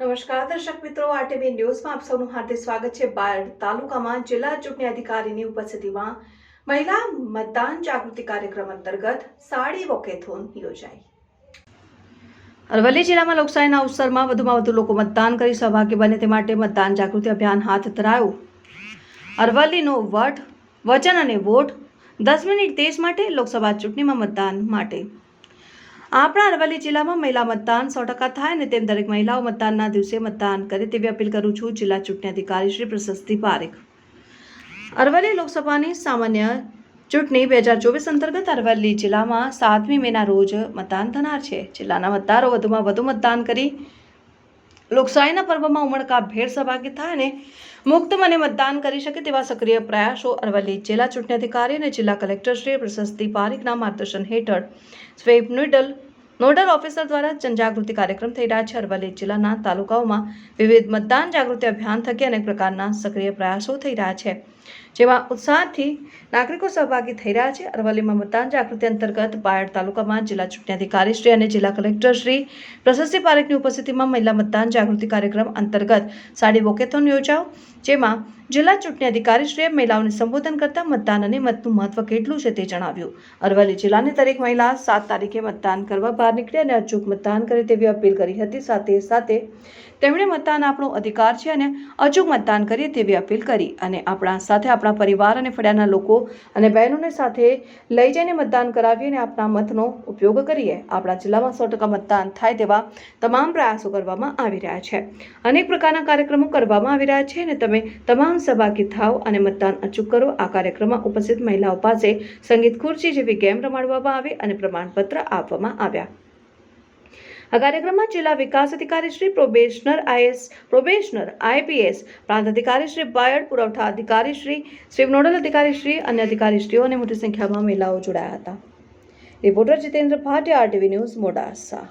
નમસ્કાર, દર્શક મિત્રો, આરટીવી ન્યૂઝમાં આપ સૌનું હાર્દિક સ્વાગત છે. બાયડ તાલુકામાં જિલ્લા ચૂંટણી અધિકારીની ઉપસ્થિતિમાં મહિલા મતદાન જાગૃતિ કાર્યક્રમ અંતર્ગત સાડી વોકેથોન યોજાઈ. અરવલ્લી જિલ્લામાં લોકશાહીના અવસરમાં વધુમાં વધુ લોકો મતદાન કરી સૌભાગ્ય બને તે માટે મતદાન જાગૃતિ અભિયાન હાથ ધરાયું. અરવલ્લીનો વટ, વચન અને વોટ દસ મિનિટ દેશ માટે લોકસભા ચૂંટણીમાં મતદાન માટે આપણા અરવલ્લી જિલ્લામાં મહિલા મતદાન સો ટકા થાય અને તેમ દરેક મહિલાઓ મતદાનના દિવસે મતદાન કરે તેવી અપીલ કરું છું જિલ્લા ચૂંટણી અધિકારી શ્રી પ્રશસ્તિ પારેખ. અરવલ્લી લોકસભાની સામાન્ય ચૂંટણી બે હજાર ચોવીસ અંતર્ગત અરવલ્લી જિલ્લામાં સાતમી મેના રોજ મતદાન થનાર છે. જિલ્લાના મતદારો વધુમાં વધુ મતદાન કરી લોકશાહીના પર્વમાં ઉમળકા ભેર સહભાગી થાય અને મુક્ત મને મતદાન કરી શકે તેવા સક્રિય પ્રયાસો અરવલ્લી જિલ્લા ચૂંટણી અધિકારી અને જિલ્લા કલેક્ટર શ્રી પ્રશસ્તિ પારીખના માર્ગદર્શન હેઠળ સ્વેપ નોડલ નોડલ ઓફિસર દ્વારા જનજાગૃતિ કાર્યક્રમ થઈ રહ્યા છે. અરવલ્લી જિલ્લાના તાલુકાઓમાં વિવિધ મતદાન જાગૃતિ અભિયાન થકી અનેક પ્રકારના સક્રિય પ્રયાસો થઈ રહ્યા છે. જેમાં ઉત્સાહથી નાગરિકો સહભાગી થઈ રહ્યા છે. અરવલ્લીમાં મતદાન જાગૃતિ અંતર્ગત બાયડ તાલુકામાં જિલ્લા ચૂંટણી અધિકારીશ્રી અને જિલ્લા કલેક્ટર શ્રી પ્રશસ્તિ પારેખની ઉપસ્થિતિમાં મહિલા મતદાન જાગૃતિ કાર્યક્રમ અંતર્ગત સાડી વોકેથોન યોજાઓ, જેમાં જિલ્લા ચૂંટણી અધિકારીશ્રીએ મહિલાઓને સંબોધન કરતા મતદાન અને મતનું મહત્વ કેટલું છે તે જણાવ્યું. અરવલ્લી જિલ્લાની દરેક મહિલા સાત તારીખે મતદાન કરવા બહાર નીકળે અને અચૂક મતદાન કરે તેવી અપીલ કરી હતી. સાથે સાથે તેમણે મતદાન આપણો અધિકાર છે અને અચૂક મતદાન કરીએ તેવી અપીલ કરી અને આપણા સાથે આપણા પરિવાર અને ફળિયાના લોકો અને બહેનોને સાથે લઈ જઈને મતદાન કરાવીએ અને આપણા મતનો ઉપયોગ કરીએ. આપણા જિલ્લામાં સો ટકા મતદાન થાય તેવા તમામ પ્રયાસો કરવામાં આવી રહ્યા છે. અનેક પ્રકારના કાર્યક્રમો કરવામાં આવી રહ્યા છે અને તમે તમામ સહભાગી થાવ અને મતદાન અચૂક કરો. આ કાર્યક્રમમાં ઉપસ્થિત મહિલાઓ પાસે સંગીત ખુરશી જેવી ગેમ રમાડવામાં આવી અને પ્રમાણપત્ર આપવામાં આવ્યા. આ કાર્યક્રમમાં જિલ્લા વિકાસ અધિકારી Shri probationer IAS probationer IPS, પ્રાંત અધિકારી શ્રી બાયડ પુરવઠા અધિકારી શ્રી શ્રી નોડલ અધિકારી શ્રી, અન્ય અધિકારીશ્રીઓ અને મોટી સંખ્યામાં મહિલાઓ જોડાયા હતા. Reporter Jitendra Bhatia, RTV news Modasa.